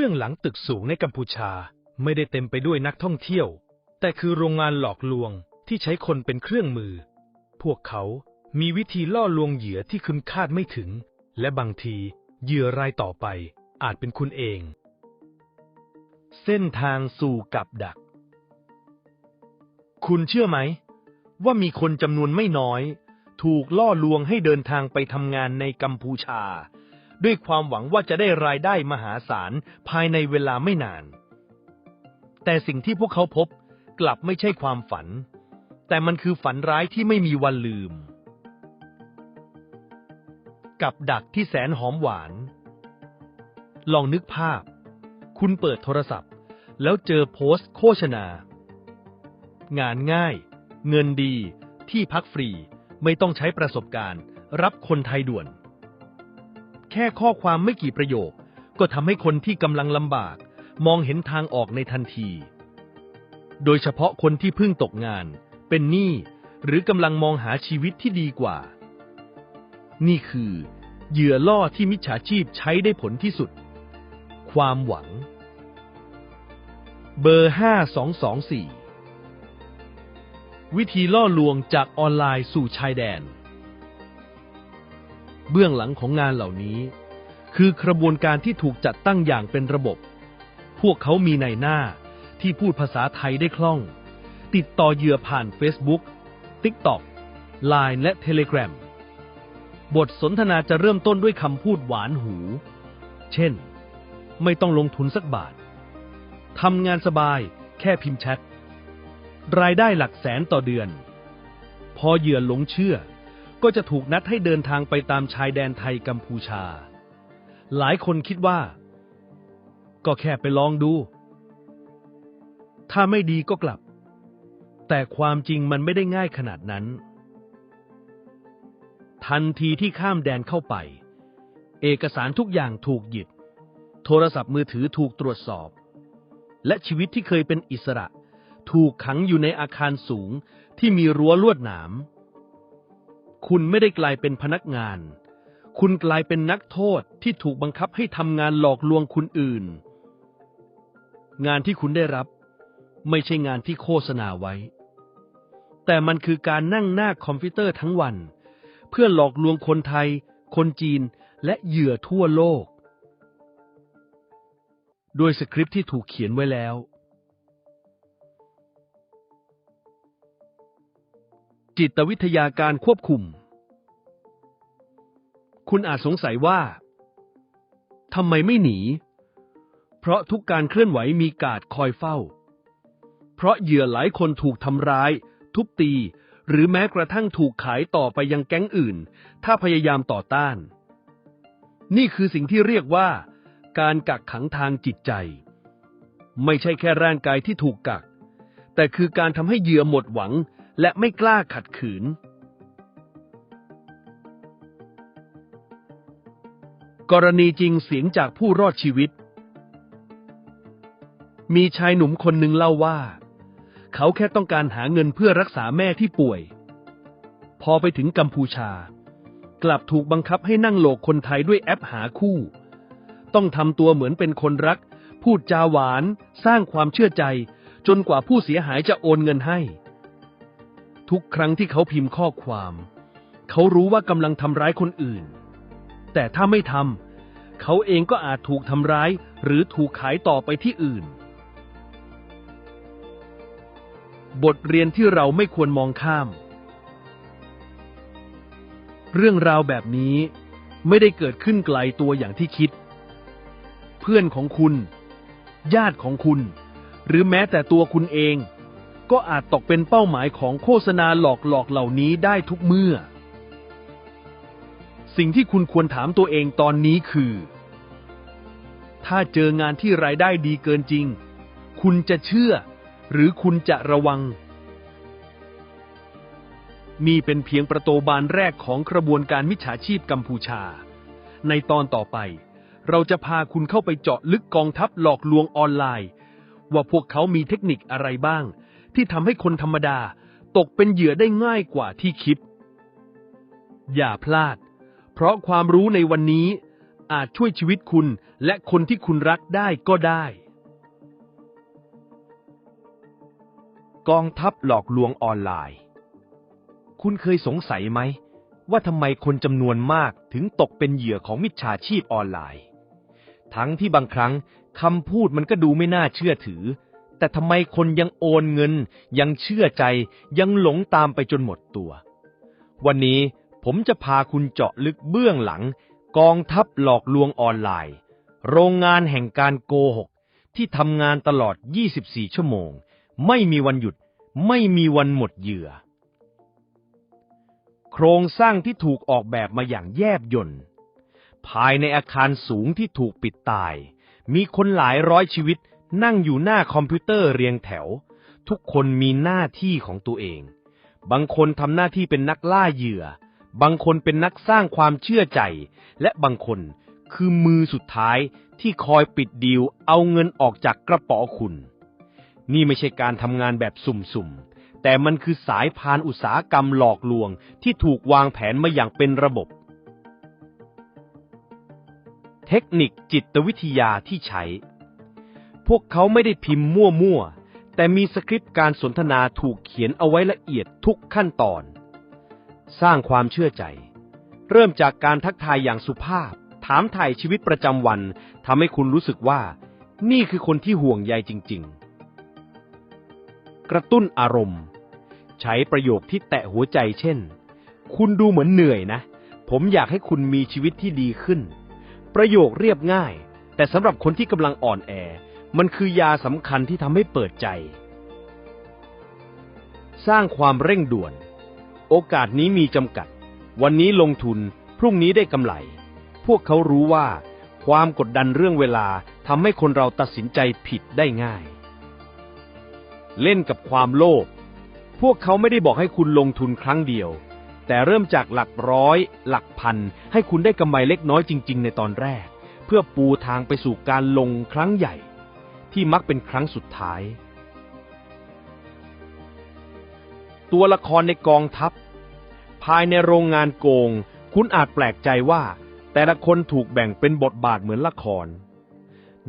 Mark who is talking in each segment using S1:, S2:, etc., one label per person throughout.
S1: บื้องหลังตึกสูงในกัมพูชาไม่ได้เต็มไปด้วยนักท่องเที่ยว แต่คือโรงงานหลอกลวงที่ใช้คนเป็นเครื่องมือ พวกเขามีวิธีล่อลวงเหยื่อที่คุณคาดไม่ถึง และบางทีเหยื่อรายต่อไปอาจเป็นคุณเอง เส้นทางสู่กับดัก คุณเชื่อไหม ว่ามีคนจำนวนไม่น้อย ถูกล่อลวงให้เดินทางไปทำงานในกัมพูชา ด้วยความหวังว่าจะได้รายได้มหาศาลภายในเวลาไม่นาน แต่สิ่งที่พวกเขาพบกลับไม่ใช่ความฝัน แต่มันคือฝันร้ายที่ไม่มีวันลืม กับดักที่แสนหอมหวาน ลองนึกภาพ คุณเปิดโทรศัพท์ แล้วเจอโพสต์โฆษณา งานง่าย เงินดี ที่พักฟรี ไม่ต้องใช้ประสบการณ์ รับคนไทยด่วน ค่ข้อความไม่กี่ประโยค ก็ทำให้คนที่กำลังลำบาก มองเห็นทางออกในทันที โดยเฉพาะคนที่เพิ่งตกงาน เป็นหนี้หรือกำลังมองหาชีวิตที่ดีกว่า นี่คือเหยื่อล่อที่มิจฉาชีพใช้ได้ผลที่สุด ความหวัง เบอร์ 5224 วิธีล่อลวงจากออนไลน์สู่ชายแดน เบื้องหลังของงานเหล่านี้ คือกระบวนการที่ถูกจัดตั้งอย่างเป็นระบบ พวกเขามีในหน้าที่พูดภาษาไทยได้คล่อง ติดต่อเหยื่อผ่าน Facebook, TikTok, Line และ Telegram บทสนทนาจะเริ่มต้นด้วยคำพูดหวานหู เช่น ไม่ต้องลงทุนสักบาท ทำงานสบายแค่พิมพ์แชท รายได้หลักแสนต่อเดือน พอเหยื่อหลงเชื่อ ก็จะถูกนัดให้เดินทางไปตามชายแดนไทยกัมพูชา หลายคนคิดว่า ก็แค่ไปลองดู ถ้าไม่ดีก็กลับ แต่ความจริงมันไม่ได้ง่ายขนาดนั้น ทันทีที่ข้ามแดนเข้าไป เอกสารทุกอย่างถูกหยิบ โทรศัพท์มือถือถูกตรวจสอบ และชีวิตที่เคยเป็นอิสระ ถูกขังอยู่ในอาคารสูงที่มีรั้วลวดหนาม คุณไม่ได้กลายเป็นพนักงาน คุณกลายเป็นนักโทษที่ถูกบังคับให้ทำงานหลอกลวงคุณอื่น งานที่คุณได้รับ ไม่ใช่งานที่โฆษณาไว้ แต่มันคือการนั่งหน้าคอมพิวเตอร์ทั้งวัน เพื่อหลอกลวงคนไทย คนจีน และเหยื่อทั่วโลกโดยสคริปที่ถูกเขียนไว้แล้ว จิตวิทยาการควบคุม คุณอาจสงสัยว่าทำไมไม่หนี เพราะทุกการเคลื่อนไหวมีการ์ดคอยเฝ้า เพราะเหยื่อหลายคนถูกทำร้าย ทุบตี หรือแม้กระทั่งถูกขายต่อไปยังแก๊งอื่น ถ้าพยายามต่อต้าน นี่คือสิ่งที่เรียกว่า การกักขังทางจิตใจ ไม่ใช่แค่ร่างกายที่ถูกกัก แต่คือการทำให้เหยื่อหมดหวัง และไม่กล้าขัดขืน กรณีจริงเสียงจากผู้รอดชีวิต มีชายหนุ่มคนหนึ่งเล่าว่า เขาแค่ต้องการหาเงินเพื่อรักษาแม่ที่ป่วย พอไปถึงกัมพูชา กลับถูกบังคับให้นั่งโหลกคนไทยด้วยแอปหาคู่ ต้องทำตัวเหมือนเป็นคนรัก พูดจาหวาน สร้างความเชื่อใจจนกว่าผู้เสียหายจะโอนเงินให้ ทุกครั้งที่เขาพิมพ์ข้อความ เขารู้ว่ากำลังทำร้ายคนอื่น แต่ถ้าไม่ทำเขาเองก็อาจถูกทำร้ายหรือถูกขายต่อไปที่อื่น บทเรียนที่เราไม่ควรมองข้าม เรื่องราวแบบนี้ไม่ได้เกิดขึ้นไกลตัวอย่างที่คิด เพื่อนของคุณ ญาติของคุณ หรือแม้แต่ตัวคุณเอง ก็อาจตกเป็นเป้าหมายของโฆษณาหลอกหลอกเหล่านี้ได้ทุกเมื่อ สิ่งที่คุณควรถามตัวเองตอนนี้คือ ถ้าเจองานที่รายได้ดีเกินจริง คุณจะเชื่อ หรือคุณจะระวัง นี่เป็นเพียงประตูบานแรกของกระบวนการมิจฉาชีพกัมพูชา ในตอนต่อไปเราจะพาคุณเข้าไปเจาะลึกกองทัพหลอกลวงออนไลน์ ว่าพวกเขามีเทคนิคอะไรบ้าง ที่ทำให้คนธรรมดาตกเป็นเหยื่อได้ง่ายกว่าที่คิด อย่าพลาด เพราะความรู้ในวันนี้อาจช่วยชีวิตคุณและคนที่คุณรักได้ก็ได้
S2: กองทัพหลอกลวงออนไลน์ คุณเคยสงสัยไหม ว่าทำไมคนจำนวนมากถึงตกเป็นเหยื่อของมิจฉาชีพออนไลน์ ทั้งที่บางครั้งคำพูดมันก็ดูไม่น่าเชื่อถือ แต่ทำไมคนยังโอนเงิน ยังเชื่อใจ ยังหลงตามไปจนหมดตัว วันนี้ผมจะพาคุณเจาะลึกเบื้องหลัง กองทัพหลอกลวงออนไลน์ โรงงานแห่งการโกหก ที่ทำงานตลอด 24 ชั่วโมง ไม่มีวันหยุด ไม่มีวันหมดเหยื่อ โครงสร้างที่ถูกออกแบบมาอย่างแยบยลภายในอาคารสูงที่ถูกปิดตาย มีคนหลายร้อยชีวิต นั่งอยู่หน้าคอมพิวเตอร์เรียงแถว ทุกคนมีหน้าที่ของตัวเอง บางคนทำหน้าที่เป็นนักล่าเหยื่อ บางคนเป็นนักสร้างความเชื่อใจ และบางคนคือมือสุดท้ายที่คอยปิดดีลเอาเงินออกจากกระเป๋าคุณ นี่ไม่ใช่การทำงานแบบสุ่มๆ แต่มันคือสายพานอุตสาหกรรมหลอกลวงที่ถูกวางแผนมาอย่างเป็นระบบ เทคนิคจิตวิทยาที่ใช้ พวกเขาไม่ได้พิมพ์มั่วๆ แต่มีสคริปต์การสนทนาถูกเขียนเอาไว้ละเอียดทุกขั้นตอน สร้างความเชื่อใจ เริ่มจากการทักทายอย่างสุภาพ ถามถ่ายชีวิตประจำวันทำให้คุณรู้สึกว่า นี่คือคนที่ห่วงใยจริง ๆ กระตุ้นอารมณ์ ใช้ประโยคที่แตะหัวใจเช่น คุณดูเหมือนเหนื่อยนะ ผมอยากให้คุณมีชีวิตที่ดีขึ้น ประโยคเรียบง่าย แต่สำหรับคนที่กำลังอ่อนแอ มันคือยาสำคัญที่ทำให้เปิดใจ สร้างความเร่งด่วน โอกาสนี้มีจำกัด วันนี้ลงทุนพรุ่งนี้ได้กำไร พวกเขารู้ว่า ความกดดันเรื่องเวลาทำให้คนเราตัดสินใจผิดได้ง่าย เล่นกับความโลภพวกเขาไม่ได้บอกให้คุณลงทุนครั้งเดียว แต่เริ่มจากหลักร้อย หลักพัน ให้คุณได้กำไรเล็กน้อยจริง ๆ ในตอนแรก เพื่อปูทางไปสู่การลงครั้งใหญ่ ที่มักเป็นครั้งสุดท้าย ตัวละครในกองทัพ ภายในโรงงานโกง คุณอาจแปลกใจว่า แต่ละคนถูกแบ่งเป็นบทบาทเหมือนละคร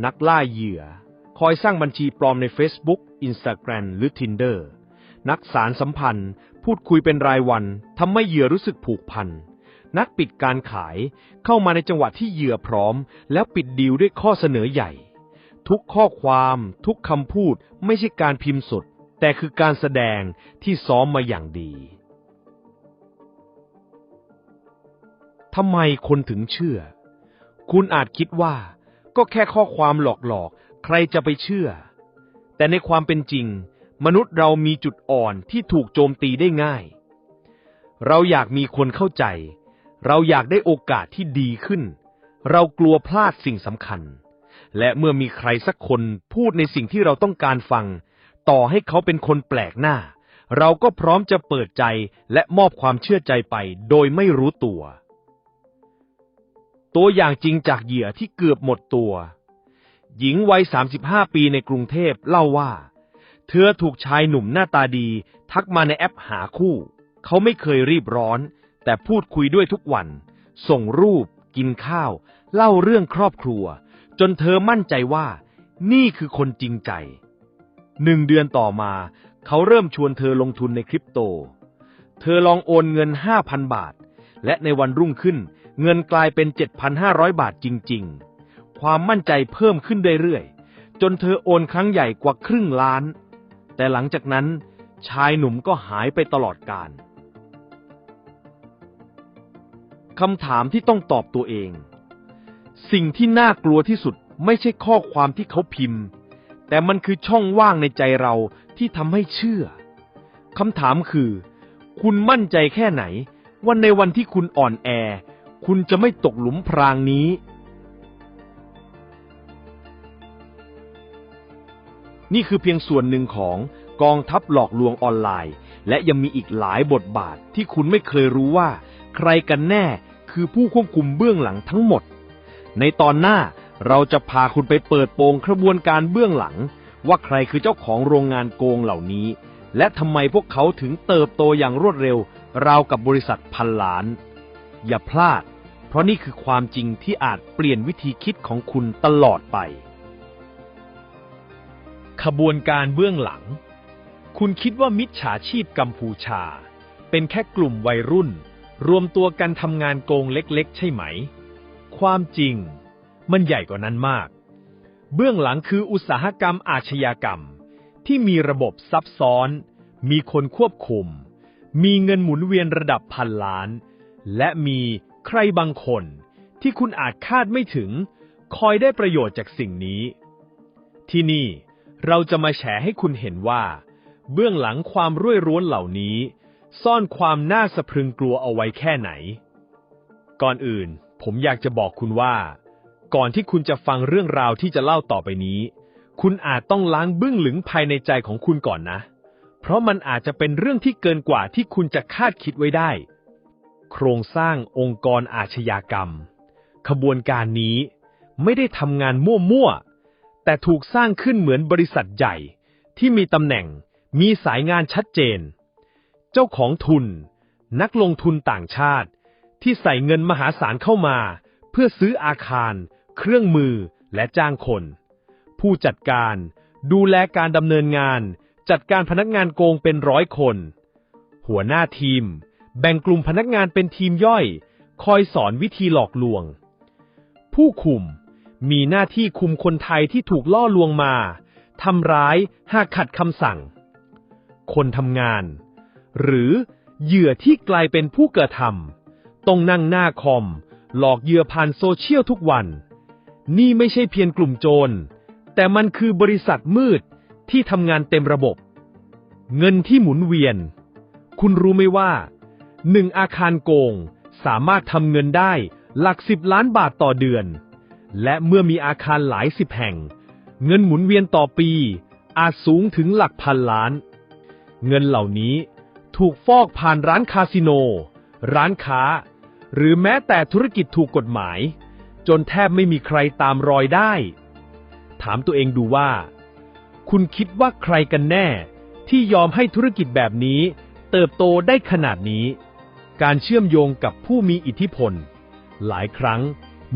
S2: นักล่าเหยื่อ คอยสร้างบัญชีปลอมใน Facebook Instagram หรือ Tinder นักสารสัมพันธ์ พูดคุยเป็นรายวันทำให้เหยื่อรู้สึกผูกพันนักปิดการขายเข้ามาในจังหวะที่เหยื่อพร้อม แล้วปิดดีลด้วยข้อเสนอใหญ่ ทุกข้อความ ทุกคำพูดไม่ใช่การพิมพ์สด แต่คือการแสดงที่ซ้อมมาอย่างดีทำไมคนถึงเชื่อ คุณอาจคิดว่า ก็แค่ข้อความหลอกๆ ใครจะไปเชื่อ แต่ในความเป็นจริง มนุษย์เรามีจุดอ่อนที่ถูกโจมตีได้ง่าย เราอยากมีคนเข้าใจ เราอยากได้โอกาสที่ดีขึ้น เรากลัวพลาดสิ่งสำคัญ และเมื่อมีใครสักคนพูดในสิ่งที่เราต้องการฟัง ต่อให้เขาเป็นคนแปลกหน้า เราก็พร้อมจะเปิดใจและมอบความเชื่อใจไปโดยไม่รู้ตัว ตัวอย่างจริงจากเหยื่อที่เกือบหมดตัว หญิงวัย 35 ปีในกรุงเทพเล่าว่า เธอถูกชายหนุ่มหน้าตาดี ทักมาในแอปหาคู่ เขาไม่เคยรีบร้อน แต่พูดคุยด้วยทุกวัน ส่งรูป กินข้าว เล่าเรื่องครอบครัว จนเธอมั่นใจว่านี่คือคนจริงใจ หนึ่งเดือนต่อมา เขาเริ่มชวนเธอลงทุนในคริปโต เธอลองโอนเงิน 5,000 บาท และในวันรุ่งขึ้น เงินกลายเป็น 7,500 บาทจริง ๆ ความมั่นใจเพิ่มขึ้นเรื่อยๆ จนเธอโอนครั้งใหญ่กว่าครึ่งล้าน แต่หลังจากนั้น ชายหนุ่มก็หายไปตลอดกาลคำถามที่ต้องตอบตัวเอง สิ่งที่น่ากลัวที่สุดไม่ใช่ข้อความที่เขาพิมพ์ แต่มันคือช่องว่างในใจเราที่ทำให้เชื่อคำถามคือ คุณมั่นใจแค่ไหน ว่าในวันที่คุณอ่อนแอ คุณจะไม่ตกหลุมพรางนี้ นี่คือเพียงส่วนหนึ่งของกองทัพหลอกลวงออนไลน์ และยังมีอีกหลายบทบาทที่คุณไม่เคยรู้ว่า ใครกันแน่คือผู้ควบคุมเบื้องหลังทั้งหมด ในตอนหน้าเราจะพาคุณไปเปิดโปงกระบวนการเบื้องหลัง ว่าใครคือเจ้าของโรงงานโกงเหล่านี้ และทำไมพวกเขาถึงเติบโตอย่างรวดเร็ว ราวกับบริษัทพันล้าน อย่าพลาด เพราะนี่คือความจริงที่อาจเปลี่ยนวิธีคิดของคุณตลอดไป
S1: ขบวนการเบื้องหลัง คุณคิดว่ามิจฉาชีพกัมพูชา เป็นแค่กลุ่มวัยรุ่น รวมตัวกันทำงานโกงเล็กๆ ใช่ไหม ความจริง มันใหญ่กว่านั้นมาก เบื้องหลังคืออุตสาหกรรมอาชญากรรม ที่มีระบบซับซ้อน มีคนควบคุม มีเงินหมุนเวียนระดับพันล้าน และมีใครบางคนที่คุณอาจคาดไม่ถึง คอยได้ประโยชน์จากสิ่งนี้ ที่นี่เราจะมาแฉให้คุณเห็นว่า เบื้องหลังความรุ่ยร้วนเหล่านี้ ซ่อนความน่าสะพรึงกลัวเอาไว้แค่ไหน ก่อนอื่น ผมอยากจะบอกคุณว่า ก่อนที่คุณจะฟังเรื่องราวที่จะเล่าต่อไปนี้ คุณอาจต้องล้างบึ้งหลึงภายในใจของคุณก่อนนะ เพราะมันอาจจะเป็นเรื่องที่เกินกว่าที่คุณจะคาดคิดไว้ได้ โครงสร้างองค์กรอาชญากรรม ขบวนการนี้ไม่ได้ทำงานมั่วๆ แต่ถูกสร้างขึ้นเหมือนบริษัทใหญ่ ที่มีตำแหน่ง มีสายงานชัดเจน เจ้าของทุน นักลงทุนต่างชาติ ที่ใส่เงินมหาศาลเข้ามา เพื่อซื้ออาคาร เครื่องมือและจ้างคน ผู้จัดการ ดูแลการดำเนินงาน จัดการพนักงานโกงเป็นร้อยคน หัวหน้าทีม แบ่งกลุ่มพนักงานเป็นทีมย่อย คอยสอนวิธีหลอกลวง ผู้คุมมีหน้าที่คุมคนไทยที่ถูกล่อลวงมาทำร้ายหากขัดคำสั่ง คนทำงาน หรือเหยื่อที่กลายเป็นผู้กระทำ ต้องนั่งหน้าคอม หลอกเหยื่อผ่านโซเชียลทุกวัน นี่ไม่ใช่เพียงกลุ่มโจร แต่มันคือบริษัทมืดที่ทำงานเต็มระบบ เงินที่หมุนเวียน คุณรู้ไหมว่าหนึ่งอาคารโกงสามารถทำเงินได้หลักสิบล้านบาทต่อเดือน และเมื่อมีอาคารหลายสิบแห่ง เงินหมุนเวียนต่อปี อาจสูงถึงหลักพันล้าน เงินเหล่านี้ถูกฟอกผ่านร้านคาสิโน ร้านค้า หรือแม้แต่ธุรกิจถูกกฎหมาย จนแทบไม่มีใครตามรอยได้ ถามตัวเองดูว่า คุณคิดว่าใครกันแน่ ที่ยอมให้ธุรกิจแบบนี้ เติบโตได้ขนาดนี้ การเชื่อมโยงกับผู้มีอิทธิพล หลายครั้ง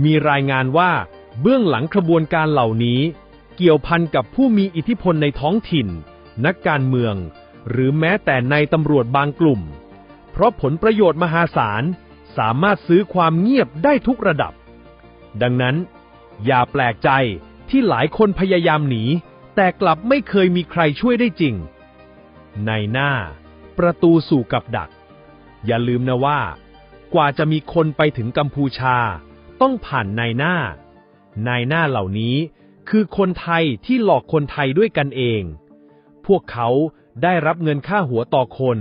S1: มีรายงานว่าเบื้องหลังขบวนการเหล่านี้ เกี่ยวพันกับผู้มีอิทธิพลในท้องถิ่น นักการเมือง หรือแม้แต่ในตำรวจบางกลุ่ม เพราะผลประโยชน์มหาศาล สามารถซื้อความเงียบได้ทุกระดับ ดังนั้น อย่าแปลกใจที่หลายคนพยายามหนี แต่กลับไม่เคยมีใครช่วยได้จริง ในหน้า ประตูสู่กับดัก อย่าลืมนะว่า กว่าจะมีคนไปถึงกัมพูชา ต้องผ่านนายหน้า นายหน้าเหล่านี้คือคนไทยที่หลอกคนไทยด้วยกันเอง พวกเขาได้รับเงินค่าหัวต่อคน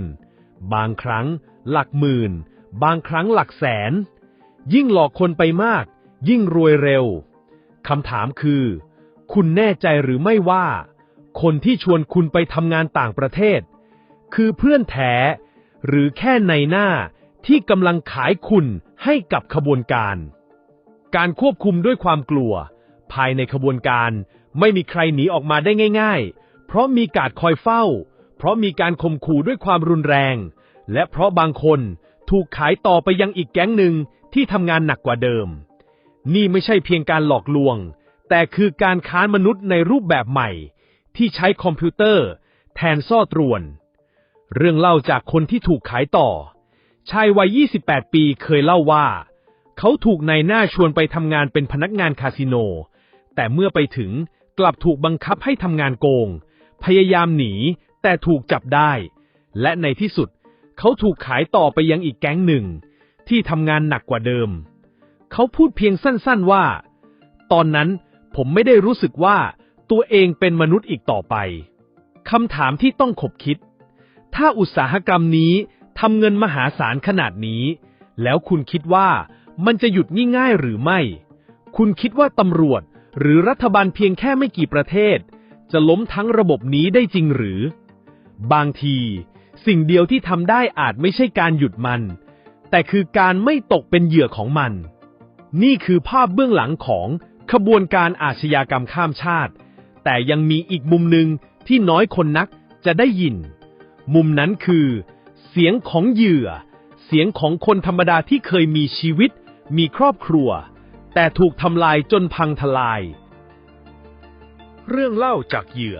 S1: บางครั้งหลักหมื่น บางครั้งหลักแสน ยิ่งหลอกคนไปมาก ยิ่งรวยเร็วคำถามคือ คุณแน่ใจหรือไม่ว่า คนที่ชวนคุณไปทำงานต่างประเทศ คือเพื่อนแท้หรือแค่ในหน้าที่กำลังขายคุณให้กับขบวนการ การควบคุมด้วยความกลัว ภายในขบวนการไม่มีใครหนีออกมาได้ง่าย ๆ เพราะมีการคอยเฝ้า เพราะมีการข่มขู่ด้วยความรุนแรง และเพราะบางคน ถูกขายต่อไปยังอีกแก๊งหนึ่งที่ทำงานหนักกว่าเดิม นี่ไม่ใช่เพียงการหลอกลวง แต่คือการค้านมนุษย์ในรูปแบบใหม่ ที่ใช้คอมพิวเตอร์ แทนซ่อตรวน เรื่องเล่าจากคนที่ถูกขายต่อ ชายวัย 28 ปีเคยเล่าว่า เขาถูกนายหน้าชวนไปทำงานเป็นพนักงานคาสิโน แต่เมื่อไปถึงกลับถูกบังคับให้ทำงานโกง พยายามหนีแต่ถูกจับได้ และในที่สุด เขาถูกขายต่อไปยังอีกแก๊งหนึ่ง ที่ทำงานหนักกว่าเดิม เขาพูดเพียงสั้นๆว่า ตอนนั้นผมไม่ได้รู้สึกว่าตัวเองเป็นมนุษย์อีกต่อไปคำถามที่ต้องขบคิด ถ้าอุตสาหกรรมนี้ทำเงินมหาศาลขนาดนี้ แล้วคุณคิดว่ามันจะหยุดง่ายๆหรือไม่ คุณคิดว่าตำรวจหรือรัฐบาลเพียงแค่ไม่กี่ประเทศ จะล้มทั้งระบบนี้ได้จริงหรือ บางที สิ่งเดียวที่ทำได้อาจไม่ใช่การหยุดมัน แต่คือการไม่ตกเป็นเหยื่อของมัน นี่คือภาพเบื้องหลังของขบวนการอาชญากรรมข้ามชาติ แต่ยังมีอีกมุมหนึ่งที่น้อยคนนักจะได้ยิน มุมนั้นคือ เสียงของเหยื่อ เสียงของคนธรรมดาที่เคยมีชีวิต
S2: มีครอบครัว แต่ถูกทำลายจนพังทลาย
S1: เรื่องเล่าจากเหยื่อ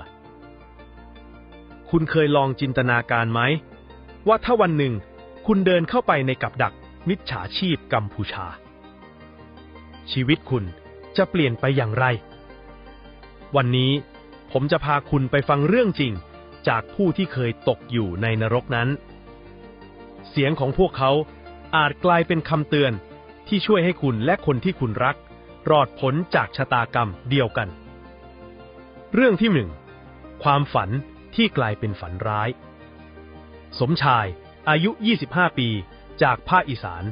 S1: คุณเคยลองจินตนาการไหม ว่าถ้าวันหนึ่ง คุณเดินเข้าไปในกับดักมิจฉาชีพกัมพูชา ชีวิตคุณจะเปลี่ยนไปอย่างไร วันนี้ผมจะพาคุณไปฟังเรื่องจริง จากผู้ที่เคยตกอยู่ในนรกนั้น เสียงของพวกเขาอาจกลายเป็นคำเตือนที่ช่วยให้คุณและคนที่คุณรัก รอดพ้นจากชะตากรรมเดียวกัน เรื่องที่หนึ่งความฝัน ที่กลายเป็นฝันร้าย สมชาย อายุ 25 ปี จากภาคอีสาน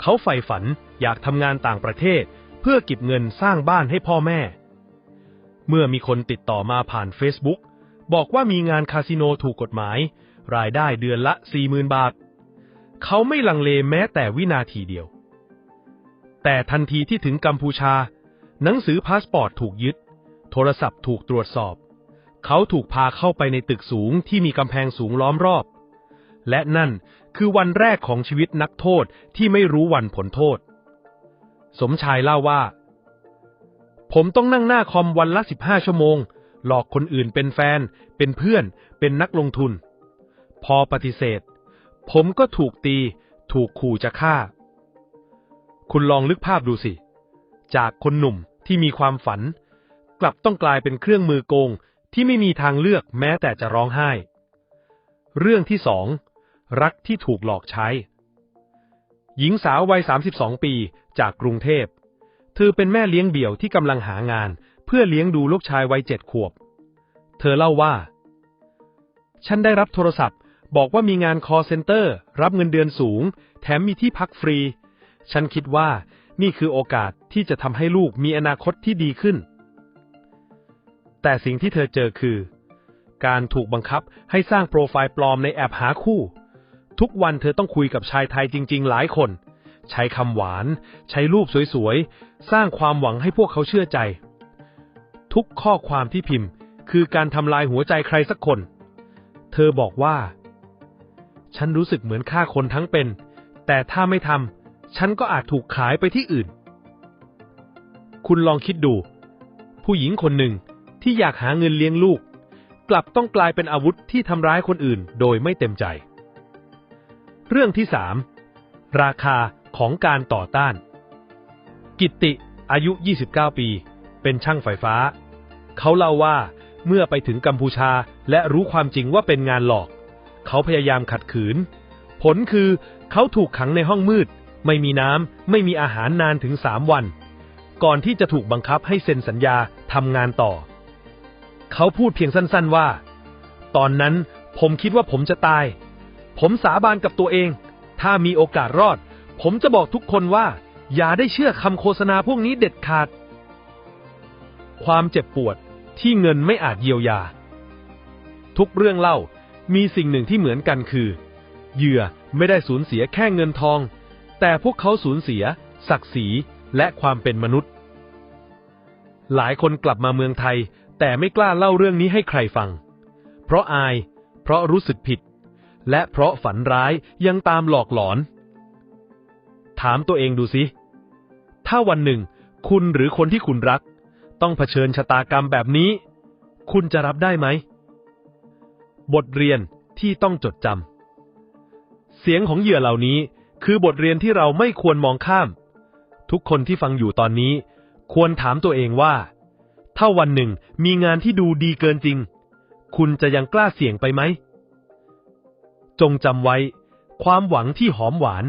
S1: เขาใฝ่ฝันอยากทำงานต่างประเทศ เพื่อเก็บเงินสร้างบ้านให้พ่อแม่ เมื่อมีคนติดต่อมาผ่าน Facebook บอกว่ามีงานคาสิโนถูกกฎหมาย รายได้เดือนละ 40,000 บาท เขาไม่ลังเลแม้แต่วินาทีเดียว แต่ทันทีที่ถึงกัมพูชา หนังสือพาสปอร์ตถูกยึด โทรศัพท์ถูกตรวจสอบ เขาถูกพาเข้าไปในตึกสูงที่มีกำแพงสูงล้อมรอบ และนั่นคือวันแรกของชีวิตนักโทษที่ไม่รู้วันผลโทษ สมชายเล่าว่า ผมต้องนั่งหน้าคอมวันละ15ชั่วโมง หลอกคนอื่นเป็นแฟน เป็นเพื่อน เป็นนักลงทุน พอปฏิเสธ ผมก็ถูกตี ถูกขู่จะฆ่า คุณลองลึกภาพดูสิ จากคนหนุ่มที่มีความฝัน กลับต้องกลายเป็นเครื่องมือโกง ที่ไม่มีทางเลือกแม้แต่จะร้องไห้ เรื่องที่สองรักที่ถูกหลอกใช้ หญิงสาววัย 32 ปีจากกรุงเทพ เธอเป็นแม่เลี้ยงเดี่ยวที่กำลังหางาน เพื่อเลี้ยงดูลูกชายวัยเจ็ดขวบ เธอเล่าว่า ฉันได้รับโทรศัพท์ บอกว่ามีงานคอเซ็นเตอร์ รับเงินเดือนสูง แถมมีที่พักฟรี ฉันคิดว่านี่คือโอกาสที่จะทำให้ลูกมีอนาคตที่ดีขึ้น แต่สิ่งที่เธอเจอคือ การถูกบังคับให้สร้างโปรไฟล์ปลอมในแอปหาคู่ ทุกวันเธอต้องคุยกับชายไทยจริง ๆ หลายคน ใช้คำหวาน ใช้รูปสวยๆ สร้างความหวังให้พวกเขาเชื่อใจ ทุกข้อความที่พิมพ์คือการทำลายหัวใจใครสักคน เธอบอกว่า ฉันรู้สึกเหมือนฆ่าคนทั้งเป็น แต่ถ้าไม่ทำฉันก็อาจถูกขายไปที่อื่น คุณลองคิดดู ผู้หญิงคนหนึ่ง ที่อยากหาเงินเลี้ยงลูก กลับต้องกลายเป็นอาวุธที่ทำร้ายคนอื่นโดยไม่เต็มใจ เรื่องที่สามราคาของการต่อต้าน กิตติอายุ 29 ปี เป็นช่างไฟฟ้า เขาเล่าว่าเมื่อไปถึงกัมพูชาและรู้ความจริงว่าเป็นงานหลอก เขาพยายามขัดขืน ผลคือเขาถูกขังในห้องมืด ไม่มีน้ำ ไม่มีอาหารนานถึงสามวัน ก่อนที่จะถูกบังคับให้เซ็นสัญญาทำงานต่อ เขาพูดเพียงสั้นๆว่า ตอนนั้นผมคิดว่าผมจะตาย ผมสาบานกับตัวเอง ถ้ามีโอกาสรอด ผมจะบอกทุกคนว่า อย่าได้เชื่อคำโฆษณาพวกนี้เด็ดขาด ความเจ็บปวดที่เงินไม่อาจเยียวยา ทุกเรื่องเล่ามีสิ่งหนึ่งที่เหมือนกันคือ เหยื่อไม่ได้สูญเสียแค่เงินทอง แต่พวกเขาสูญเสีย ศักดิ์ศรีและความเป็นมนุษย์ หลายคนกลับมาเมืองไทย แต่ไม่กล้าเล่าเรื่องนี้ให้ใครฟัง เพราะอาย เพราะรู้สึกผิด และเพราะฝันร้ายยังตามหลอกหลอน ถามตัวเองดูสิ ถ้าวันหนึ่ง คุณหรือคนที่คุณรัก ต้องเผชิญชะตากรรมแบบนี้ คุณจะรับได้ไหม บทเรียนที่ต้องจดจำ เสียงของเหยื่อเหล่านี้คือบทเรียนที่เราไม่ควรมองข้าม ทุกคนที่ฟังอยู่ตอนนี้ ควรถามตัวเองว่า ถ้าวันหนึ่งมีงานที่ดูดีเกินจริง คุณจะยังกล้าเสี่ยงไปไหม จงจำไว้ ความหวังที่หอมหวาน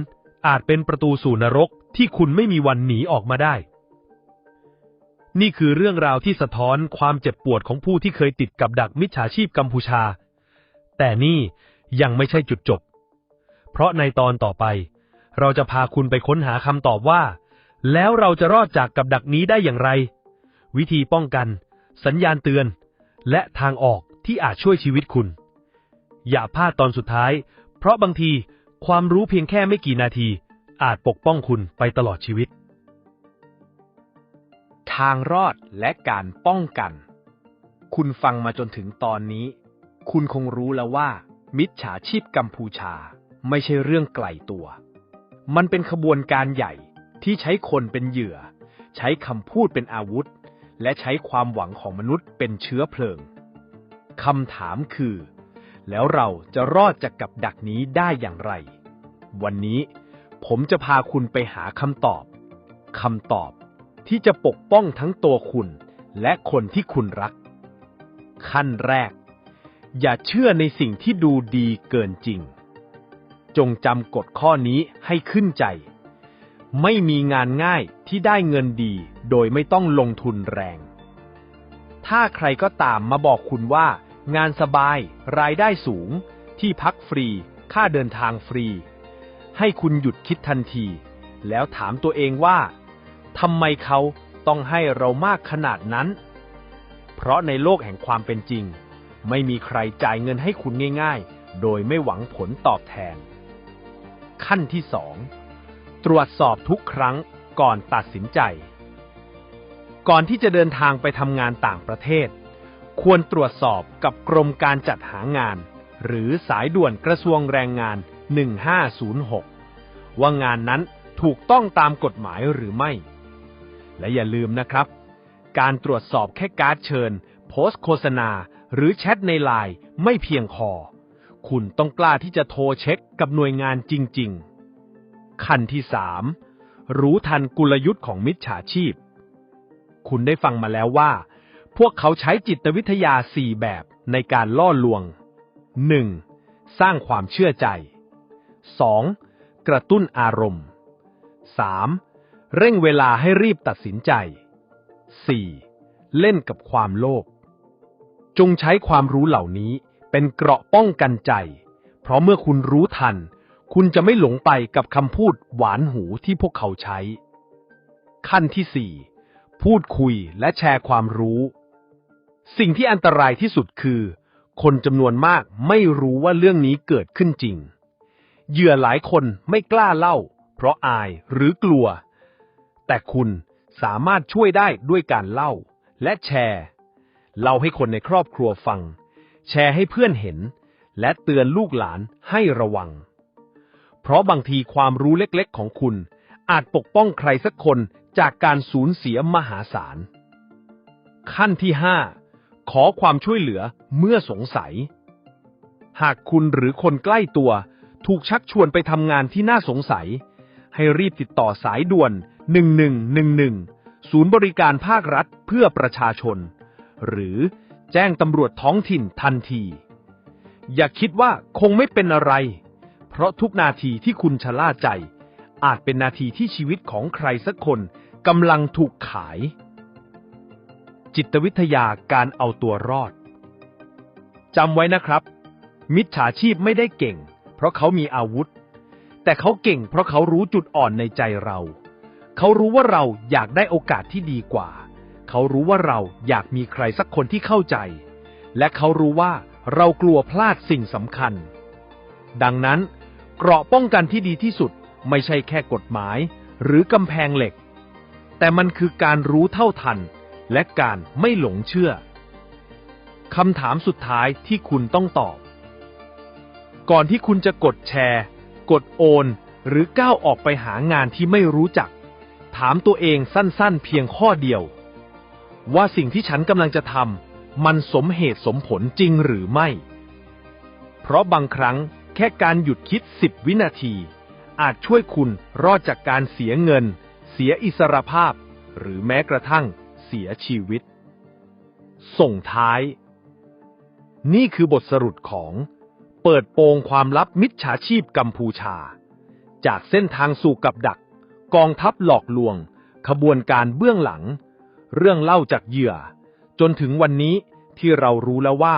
S1: อาจเป็นประตูสู่นรกที่คุณไม่มีวันหนีออกมาได้ นี่คือเรื่องราวที่สะท้อนความเจ็บปวดของผู้ที่เคยติดกับดักมิจฉาชีพกัมพูชา แต่นี่ยังไม่ใช่จุดจบ เพราะในตอนต่อไป เราจะพาคุณไปค้นหาคำตอบว่า แล้วเราจะรอดจากกับดักนี้ได้อย่างไร วิธีป้องกัน สัญญาณเตือน และทางออกที่อาจช่วยชีวิตคุณ อย่าพลาดตอนสุดท้าย เพราะบางทีความรู้เพียงแค่ไม่กี่นาที อาจปกป้องคุณไปตลอดชีวิต
S2: ทางรอดและการป้องกัน คุณฟังมาจนถึงตอนนี้ คุณคงรู้แล้วว่า มิจฉาชีพกัมพูชาไม่ใช่เรื่องไกลตัว มันเป็นขบวนการใหญ่
S1: ที่ใช้คนเป็นเหยื่อ ใช้คำพูดเป็นอาวุธ และใช้ความหวังของมนุษย์เป็นเชื้อเพลิงคำถามคือ แล้วเราจะรอดจากกับดักนี้ได้อย่างไร วันนี้ผมจะพาคุณไปหาคำตอบคำตอบที่จะปกป้องทั้งตัวคุณและคนที่คุณรัก ขั้นแรก อย่าเชื่อในสิ่งที่ดูดีเกินจริง จงจำกฎข้อนี้ให้ขึ้นใจ ไม่มีงานง่ายที่ได้เงินดี โดยไม่ต้องลงทุนแรง ถ้าใครก็ตามมาบอกคุณว่า งานสบาย รายได้สูง ที่พักฟรี ค่าเดินทางฟรี ให้คุณหยุดคิดทันที แล้วถามตัวเองว่าทำไมเขาต้องให้เรามากขนาดนั้น เพราะในโลกแห่งความเป็นจริง ไม่มีใครจ่ายเงินให้คุณง่าย ๆ โดยไม่หวังผลตอบแทน ขั้นที่สอง ตรวจสอบทุกครั้งก่อนตัดสินใจ ก่อนที่จะเดินทางไปทำงานต่างประเทศ ควรตรวจสอบกับกรมการจัดหางาน หรือสายด่วนกระทรวงแรงงาน 1506 ว่างานนั้นถูกต้องตามกฎหมายหรือไม่ และอย่าลืมนะครับ การตรวจสอบแค่การ์ดเชิญ โพสต์โฆษณา หรือแชทในไลน์ไม่เพียงพอ คุณต้องกล้าที่จะโทรเช็คกับหน่วยงานจริง ๆ ขั้นที่สามรู้ทันกลยุทธ์ของมิจฉาชีพ คุณได้ฟังมาแล้วว่า พวกเขาใช้จิตวิทยาสี่แบบในการล่อลวง 1. สร้างความเชื่อใจ 2. กระตุ้นอารมณ์ 3. เร่งเวลาให้รีบตัดสินใจ 4. เล่นกับความโลภ จงใช้ความรู้เหล่านี้เป็นเกราะป้องกันใจ เพราะเมื่อคุณรู้ทัน คุณจะไม่หลงไปกับคำพูดหวานหูที่พวกเขาใช้ ขั้นที่สี่พูดคุยและแชร์ความรู้ สิ่งที่อันตรายที่สุดคือ คนจำนวนมากไม่รู้ว่าเรื่องนี้เกิดขึ้นจริง เหยื่อหลายคนไม่กล้าเล่า เพราะอายหรือกลัว แต่คุณสามารถช่วยได้ด้วยการเล่า และแชร์ เล่าให้คนในครอบครัวฟัง แชร์ให้เพื่อนเห็น และเตือนลูกหลานให้ระวัง เพราะบางทีความรู้เล็กๆ ของคุณ อาจปกป้องใครสักคนจากการสูญเสียมหาศาล ขั้นที่ห้าขอความช่วยเหลือเมื่อสงสัย หากคุณหรือคนใกล้ตัว ถูกชักชวนไปทำงานที่น่าสงสัย ให้รีบติดต่อสายด่วน 1111 ศูนย์บริการภาครัฐเพื่อประชาชน หรือแจ้งตำรวจท้องถิ่นทันที อย่าคิดว่าคงไม่เป็นอะไร เพราะทุกนาทีที่คุณชะล่าใจ อาจเป็นนาทีที่ชีวิตของใครสักคนกำลังถูกขาย จิตวิทยาการเอาตัวรอดจำไว้นะครับ มิจฉาชีพไม่ได้เก่ง เพราะเขามีอาวุธ แต่เขาเก่งเพราะเขารู้จุดอ่อนในใจเรา เขารู้ว่าเราอยากได้โอกาสที่ดีกว่า เขารู้ว่าเราอยากมีใครสักคนที่เข้าใจ และเขารู้ว่าเรากลัวพลาดสิ่งสำคัญ ดังนั้น เกราะป้องกันที่ดีที่สุดไม่ใช่แค่กฎหมาย หรือกำแพงเหล็ก แต่มันคือการรู้เท่าทัน และการไม่หลงเชื่อคำถามสุดท้ายที่คุณต้องตอบ ก่อนที่คุณจะกดแชร์ กดโอน หรือก้าวออกไปหางานที่ไม่รู้จัก ถามตัวเองสั้นๆ เพียงข้อเดียว ว่าสิ่งที่ฉันกำลังจะทำมันสมเหตุสมผลจริงหรือไม่ เพราะบางครั้ง แค่การหยุดคิดสิบวินาที อาจช่วยคุณรอดจากการเสียเงิน เสียอิสรภาพ หรือแม้กระทั่งเสียชีวิต ส่งท้าย นี่คือบทสรุปของ เปิดโปงความลับมิจฉาชีพกัมพูชา จากเส้นทางสู่กับดัก กองทัพหลอกลวง ขบวนการเบื้องหลัง เรื่องเล่าจากเหยื่อ จนถึงวันนี้ที่เรารู้แล้วว่า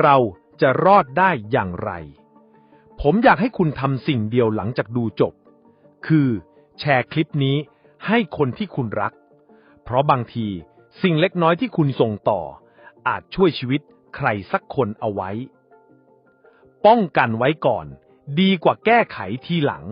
S1: เราจะรอดได้อย่างไร ผมอยากให้คุณทำสิ่งเดียวหลังจากดูจบ คือแชร์คลิปนี้ให้คนที่คุณรัก เพราะบางทีสิ่งเล็กน้อยที่คุณส่งต่อ อาจช่วยชีวิตใครสักคนเอาไว้ ป้องกันไว้ก่อน ดีกว่าแก้ไขทีหลัง